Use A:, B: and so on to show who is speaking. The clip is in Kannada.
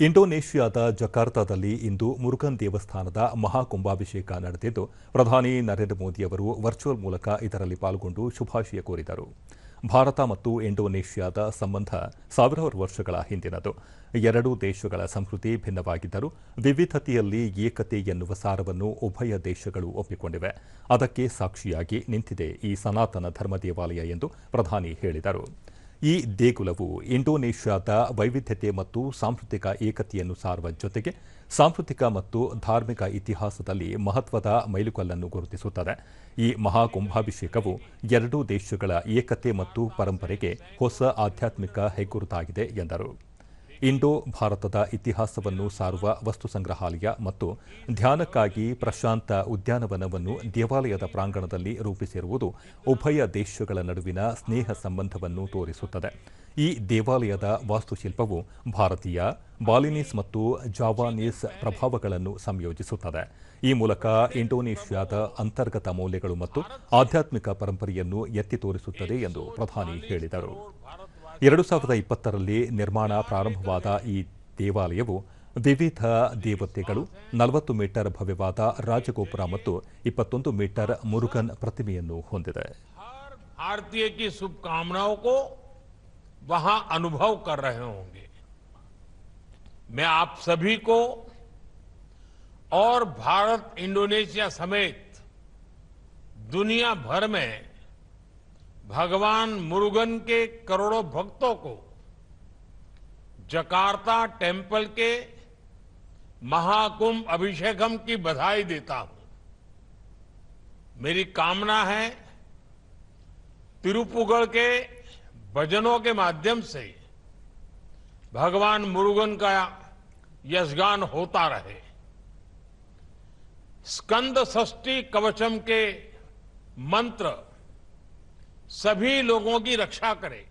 A: ಇಂಡೋನೇಷ್ಯಾದ ಜಕಾರ್ತಾದಲ್ಲಿ ಇಂದು ಮುರುಗನ್ ದೇವಸ್ಥಾನದ ಮಹಾಕುಂಭಾಭಿಷೇಕ ನಡೆದಿದ್ದು, ಪ್ರಧಾನಿ ನರೇಂದ್ರ ಮೋದಿ ಅವರು ವರ್ಚುವಲ್ ಮೂಲಕ ಇದರಲ್ಲಿ ಪಾಲ್ಗೊಂಡು ಶುಭಾಶಯ ಕೋರಿದರು. ಭಾರತ ಮತ್ತು ಇಂಡೋನೇಷ್ಯಾದ ಸಂಬಂಧ ಸಾವಿರಾರು ವರ್ಷಗಳ ಹಿಂದಿನದು. ಎರಡೂ ದೇಶಗಳ ಸಂಸ್ಕೃತಿ ಭಿನ್ನವಾಗಿದ್ದರೂ, ವಿವಿಧತೆಯಲ್ಲಿ ಏಕತೆ ಎನ್ನುವ ಸಾರವನ್ನು ಉಭಯ ದೇಶಗಳು ಒಪ್ಪಿಕೊಂಡಿವೆ. ಅದಕ್ಕೆ ಸಾಕ್ಷಿಯಾಗಿ ನಿಂತಿದೆ ಈ ಸನಾತನ ಧರ್ಮ ದೇವಾಲಯ ಎಂದು ಪ್ರಧಾನಿ ಹೇಳಿದರು. ಈ ದೇಗುಲವು ಇಂಡೋನೇಷ್ಯಾದ ವೈವಿಧ್ಯತೆ ಮತ್ತು ಸಾಂಸ್ಕೃತಿಕ ಏಕತೆಯನ್ನು ಸಾರುವ ಜೊತೆಗೆ ಸಾಂಸ್ಕೃತಿಕ ಮತ್ತು ಧಾರ್ಮಿಕ ಇತಿಹಾಸದಲ್ಲಿ ಮಹತ್ವದ ಮೈಲುಗಲ್ಲನ್ನು ಗುರುತಿಸುತ್ತದೆ. ಈ ಮಹಾಕುಂಭಾಭಿಷೇಕವು ಎರಡೂ ದೇಶಗಳ ಏಕತೆ ಮತ್ತು ಪರಂಪರೆಗೆ ಹೊಸ ಆಧ್ಯಾತ್ಮಿಕ ಹೆಗ್ಗುರುತಾಗಿದೆ ಎಂದರು. ಇಂಡೋ ಭಾರತದ ಇತಿಹಾಸವನ್ನು ಸಾರುವ ವಸ್ತು ಸಂಗ್ರಹಾಲಯ ಮತ್ತು ಧ್ಯಾನಕ್ಕಾಗಿ ಪ್ರಶಾಂತ ಉದ್ಯಾನವನವನ್ನು ದೇವಾಲಯದ ಪ್ರಾಂಗಣದಲ್ಲಿ ರೂಪಿಸಿರುವುದು ಉಭಯ ದೇಶಗಳ ನಡುವಿನ ಸ್ನೇಹ ಸಂಬಂಧವನ್ನು ತೋರಿಸುತ್ತದೆ. ಈ ದೇವಾಲಯದ ವಾಸ್ತುಶಿಲ್ಪವು ಭಾರತೀಯ, ಬಾಲಿನೀಸ್ ಮತ್ತು ಜಾವಾನೀಸ್ ಪ್ರಭಾವಗಳನ್ನು ಸಂಯೋಜಿಸುತ್ತದೆ. ಈ ಮೂಲಕ ಇಂಡೋನೇಷ್ಯಾದ ಅಂತರ್ಗತ ಮೌಲ್ಯಗಳು ಮತ್ತು ಆಧ್ಯಾತ್ಮಿಕ ಪರಂಪರೆಯನ್ನು ಎತ್ತಿ ತೋರಿಸುತ್ತದೆ ಎಂದು ಪ್ರಧಾನಿ ಹೇಳಿದರು. ಎರಡು ಸಾವಿರದ ಇಪ್ಪತ್ತರಲ್ಲಿ ನಿರ್ಮಾಣ ಪ್ರಾರಂಭವಾದ ಈ ದೇವಾಲಯವು ವಿವಿಧ ದೇವತೆಗಳು ನಲವತ್ತು ಮೀಟರ್ ಭವ್ಯವಾದ ರಾಜಗೋಪುರ ಮತ್ತು ಇಪ್ಪತ್ತೊಂದು ಮೀಟರ್ ಮುರುಗನ್ ಪ್ರತಿಮೆಯನ್ನು ಹೊಂದಿದೆ
B: हर भारतीय की शुभकामनाओं को वहां अनुभव कर रहे होंगे मैं आप सभी को और भारत इंडोनेशिया समेत दुनिया भर में भगवान मुरुगन के करोड़ों भक्तों को जकार्ता टेंपल के महाकुंभ अभिषेकम की बधाई देता हूँ। मेरी कामना है तिरुपुगढ़ के भजनों के माध्यम से भगवान मुरुगन का यशगान होता रहे। स्कंद षष्ठी कवचम के मंत्र सभी लोगों की रक्षा करे।